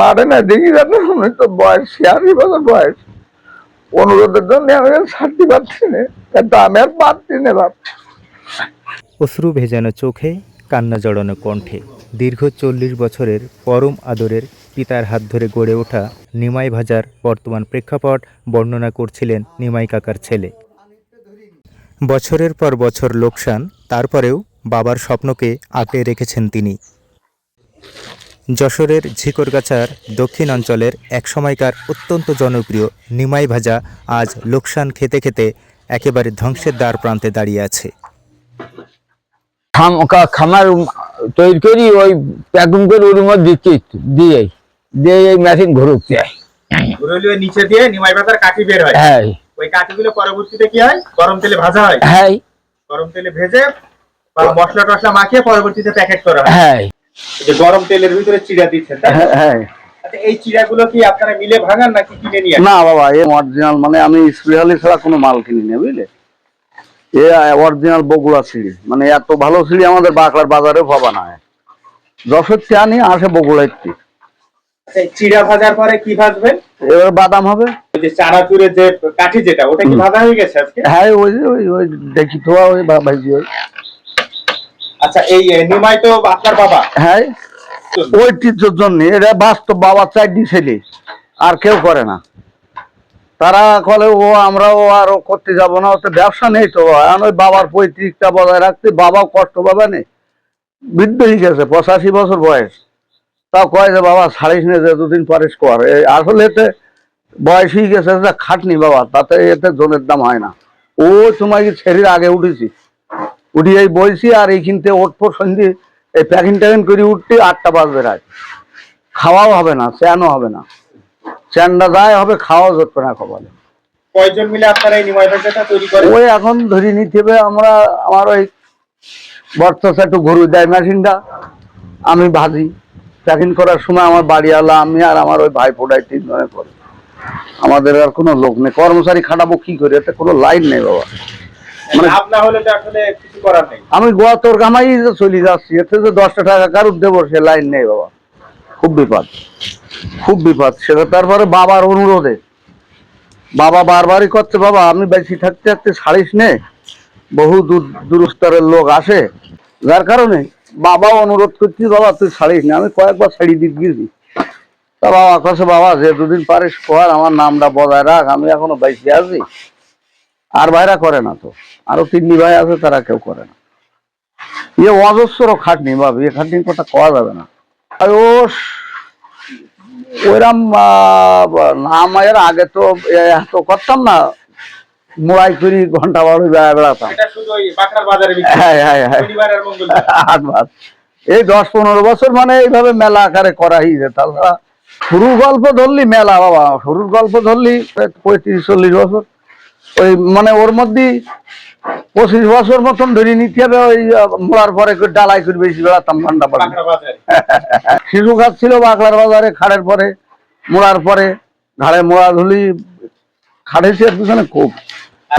মারে না, দেখি যাবে আমি তো বয়স, ছিয়াশি বছর বয়স। অনুরোধের জন্য আমি ছাড়তে পারছি না আমি আর পারছি না বাপ অশ্রু ভেজানো চোখে, কান্না জড়ানো কণ্ঠে, দীর্ঘ চল্লিশ বছরের পরম আদরের পিতার হাত ধরে গড়ে ওঠা নিমাই ভাজার বর্তমান প্রেক্ষাপট বর্ণনা করছিলেন নিমাই কাকার ছেলে। বছরের পর বছর লোকসান, তারপরেও বাবার স্বপ্নকে আঁকড়ে রেখেছেন তিনি। যশোরের ঝিকরগাছার দক্ষিণ অঞ্চলের একসময়কার অত্যন্ত জনপ্রিয় নিমাই ভাজা আজ লোকসান খেতে খেতে একেবারে ধ্বংসের দ্বার প্রান্তে দাঁড়িয়ে আছে। খাম- খামার তৈরি করি ওই প্যাকিং করে ওর মধ্যে দিচ্ছি দিয়ে দিয়ে এই মেশিন ঘুরলি ওই নিচে দিয়ে নিমাই পাতার কাঠি বের হয়। হ্যাঁ। ওই কাঠিগুলো পরবর্তীতে কি হয়? গরম তেলে ভাজা হয়। হ্যাঁ। গরম তেলে ভেজে মশলা টসলা মাখিয়ে পরবর্তীতে প্যাকেট করা হয়। হ্যাঁ। যে গরম তেলের ভিতরে চিড়া দিচ্ছেন হ্যাঁ হ্যাঁ। আচ্ছা এই চিড়াগুলো কি আপনারা মিলে ভাঙান নাকি কিনে নিয়ে না বাবা এ অরিজিনাল মানে আমি স্পেশালি ছাড়া কোনো মাল কিনি না বুঝলে? এ অরিজিনাল বগুড়া সিঁড়ি। মানে এত ভালো সিঁড়ি আমাদের বাঁকড়ার বাজারে পাবা না। যশোর চা নিয়ে আসে বগুড়ার টি আচ্ছা, এই চিড়া ভাজার পরে কি ভাজবেন? এবার বাদাম হবে। ওই যে চানাচুরের যে কাঠি যেটা ওটা কি। ভাজা হয়ে গেছে আজকে? হ্যাঁ ওই ওই ওই দেখি তো ওই ওই। আচ্ছা এই নিমাই তো আপনার বাবা। হ্যাঁ টিচার জন্য এটা বাস্তব বাবা চারটি ছেলে আর কেউ করে না। তারা বলে ও আমরাও আর করতে যাব না ওতে ব্যবসা নেই তো। এখন ওই বাবার পৈতৃকটা বজায় রাখতে বাবাও কষ্ট পাবে বৃদ্ধ হয়ে গেছে পঁচাশি বছর বয়স। তাও কয় যে বাবা ছাড়িস নে যে দুদিন পরে কর আসলে এতে বয়স হয়ে গেছে খাটনি বাবা তাতে এতে জনের দাম হয় না। ও তোমাকে ছেড়ে আগে উঠেছি। উঠি এই বইছি আর এইখানতে উঠবো সন্ধে এই প্যাকিং ট্যাকিং করে উঠতে আটটা বাজবে রাত। খাওয়াও হবে না স্যানও হবে না। স্যানটা যায় হবে খাওয়াও যাবে না কপালে। কয়জন মিলে আপনারা এই নিমাই তৈরি করেন? ওই এখন ধরে নিতে হবে আমরা আমার ওই বর্তসা একটু গরু দেয় মেশিনটা আমি ভাজি। প্যাকিং করার সময় আমার বাড়িওয়ালা আমি আর আমার ওই ভাই ফোটাই তিনজনে করে। আমাদের আর কোনো লোক নেই। কর্মচারী খাটাবো কি করে? এতে কোনো লাইন নেই বাবা। মানে- লাভ হলে তো আসলে কিছু করার নেই। আমি গোয়া তোর কামাই যে চলে যাচ্ছি। এতে যে দশটা টাকা কারুর দেবো সে লাইন নেই বাবা। খুব বিপদ। খুব বিপদ। সেটা তারপরে বাবার অনুরোধে। বাবা বারবারই করছে বাবা আমি বেশি থাকতে থাকতে ছাড়িস নে। বহু দূর দূরস্তরের লোক আসে। যার কারণে বাবা অনুরোধ করছি বাবা তুই ছাড়িস না। আমি কয়েকবার ছাড়ি দিতে গেছি তা বাবা কাছে বাবা যে দুদিন পারিস কর আমার নামটা বজায় রাখ। আমি এখনও বেশি আছি। আর ভাইরা করে না তো। আরও তিনটি ভাই আছে তারা কেউ করে না। ইয়ে অজস্র খাটনি বাবু এ খাটনির কথা কওয়া যাবে না। আর ও এর আগে তো এত করতাম না। মোড়াই করি ঘণ্টা বারো বেড়া বেড়াতাম। হয়। হ্যাঁ হ্যাঁ। এই দশ পনেরো বছর মানে এইভাবে মেলা আকারে করা হয়েছে তাছাড়া শুরুর গল্প ধরলি মেলা বাবা শুরুর গল্প ধরলি পঁয়ত্রিশ চল্লিশ বছর। ওই মানে ওর মধ্যে পঁচিশ বছর মতন ধরে নিতে হবে ওই মোড়ার পরে ডালাই করে বেশি বেড়াতাম ঘণ্টা পরে শিশু ঘাট ছিল বাকলার বাজারে খাড়ের পরে মোড়ার পরে ঘাড়ে মোড়া ধুলি খাড়েছি আর পিছনে খুব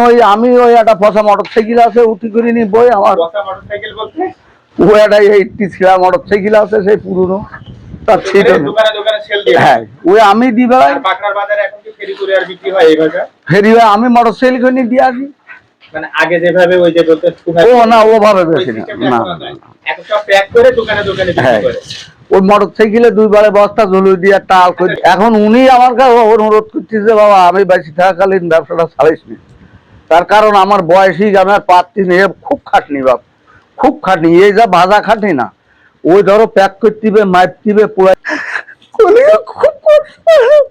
ওই আমি ওই একটা পচা মোটর সাইকেল আছে উঠি করে নি বই আমার। ও একটা এইটটি ছিলা মোটর সাইকেল আছে সেই পুরনো। তার হ্যাঁ ওই আমি দি বেলায় বাজারে এখন কি ফেরি হয় আমি মোটর সাইকেল নিয়ে দিয়ে আসি। মানে আগে যেভাবে ওই যে বলতে ও না ওভাবে বেশি না। না এখন সব প্যাক করে দোকানে দোকানে বিক্রি হ্যাঁ। করে। ওই মোটর সাইকেলে দুইবারে বস্তা ঝুলু দিয়ে টাল করে এখন উনি আমার কাছে অনুরোধ করছে যে বাবা আমি বেশি থাকাকালীন ব্যবসাটা ছাড়িস নি। তার কারণ আমার বয়সী আমি আর পাচ্ছি না এ খুব খাটনি বাপ। খুব খাটনি এই যা ভাজা খাটনি না। ওই ধরো প্যাক করতে হবে মাইপ দিবে খুব কষ্ট হয়।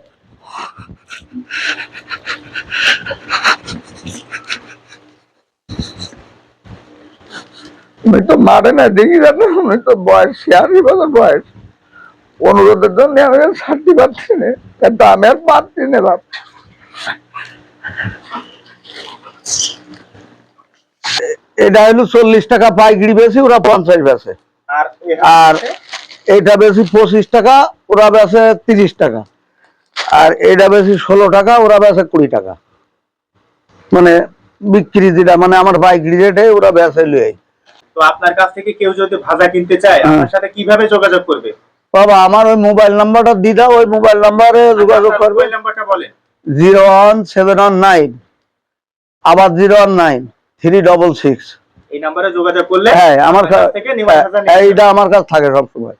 তো মারে না দেখি আমি তো বয়স ছিয়াশি বছর বয়স। অনুরোধের জন্য আমি ছাড়তে পারছি না। কিন্তু আমি আর পারছি না বাপ। এটা হলো চল্লিশ টাকা পাইকারি বেশি ওরা পঞ্চাশ বেছে আর এটা বেশি পঁচিশ টাকা ওরা বেছে তিরিশ টাকা। আর এটা বেশি ষোলো টাকা ওরা বেছে কুড়ি টাকা। মানে বিক্রি যেটা মানে আমার বাইক রেটে ওরা বেছে লুয়ে তো আপনার কাছ থেকে কেউ যদি ভাজা কিনতে চায় হ্যাঁ। আপনার সাথে কীভাবে যোগাযোগ করবে? বাবা আমার ওই মোবাইল নাম্বারটা দিদা ওই মোবাইল নাম্বারে আচ্ছা, যোগাযোগ করবে। নাম্বারটা বলেন। Zero one seven one nine আবার zero one nine three double six. এই নাম্বারে যোগাযোগ করলে হ্যাঁ আমার থেকে হ্যাঁ, এইটা আমার কাছে থাকে সবসময়।